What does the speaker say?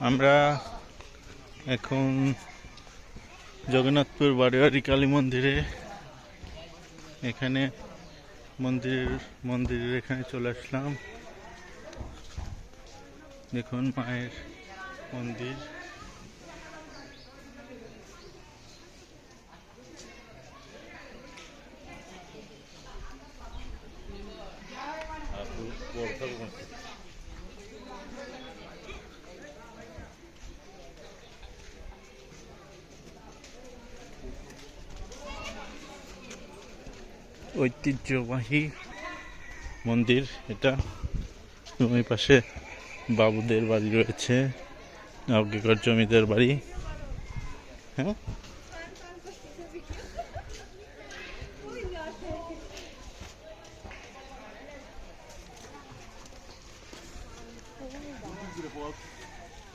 আমরা এখন জগন্নাথপুর বাড়িবাড়ি কালী মন্দিরে এখানে মন্দির মন্দিরের এখানে চলে আসলাম। দেখুন মায়ের মন্দির। ঐতিহ্যবাহী মন্দির এটা। এবং এই পাশে বাবুদের বাড়ি রয়েছে আগেকার জমিদের বাড়ি। হ্যাঁ?